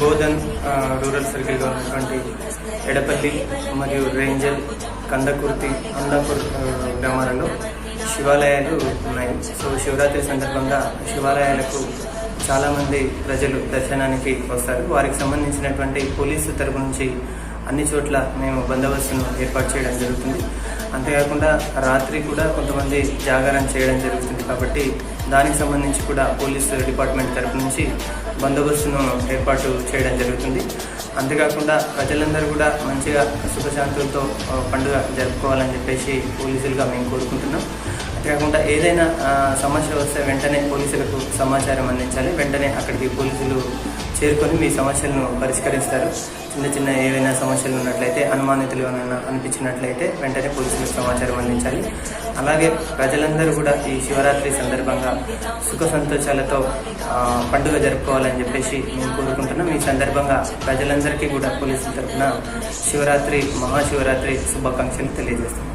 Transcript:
Bodhan rural circle ఉన్నటువంటి ఎడపల్లి మరియు రేంజల్ కందకుర్తి అందాపూర్ గ్రామాలలో శివాలయాలు ఉన్నాయి. సో శివరాత్రి సందర్భంగా శివాలయాలకు చాలామంది ప్రజలు దర్శనానికి వస్తారు. వారికి సంబంధించినటువంటి పోలీసు తరపు నుంచి అన్ని చోట్ల మేము బందోబస్తును ఏర్పాటు చేయడం జరుగుతుంది. అంతేకాకుండా రాత్రి కూడా కొంతమంది జాగారం చేయడం జరుగుతుంది కాబట్టి దానికి సంబంధించి కూడా పోలీసు డిపార్ట్మెంట్ తరపు నుంచి బందోబస్తును ఏర్పాటు చేయడం జరుగుతుంది. అంతేకాకుండా ప్రజలందరూ కూడా మంచిగా సుఖశాంతులతో పండుగ జరుపుకోవాలని చెప్పేసి పోలీసులుగా మేము కోరుకుంటున్నాం. అంతేకాకుండా ఏదైనా సమస్య వస్తే వెంటనే పోలీసులకు సమాచారం అందించాలి. వెంటనే అక్కడికి పోలీసులు చేరుకొని మీ సమస్యలను పరిష్కరిస్తారు. చిన్న చిన్న ఏవైనా సమస్యలు ఉన్నట్లయితే అనుమానితులు ఏమైనా అనిపించినట్లయితే వెంటనే పోలీసులకు సమాచారం అందించాలి. అలాగే ప్రజలందరూ కూడా ఈ శివరాత్రి సందర్భంగా సుఖ సంతోషాలతో పండుగ జరుపుకోవాలని చెప్పేసి మేము కోరుకుంటున్నాం. ఈ సందర్భంగా ప్రజలందరికీ కూడా పోలీసుల తరఫున శివరాత్రి మహాశివరాత్రి శుభాకాంక్షలు తెలియజేస్తున్నాం.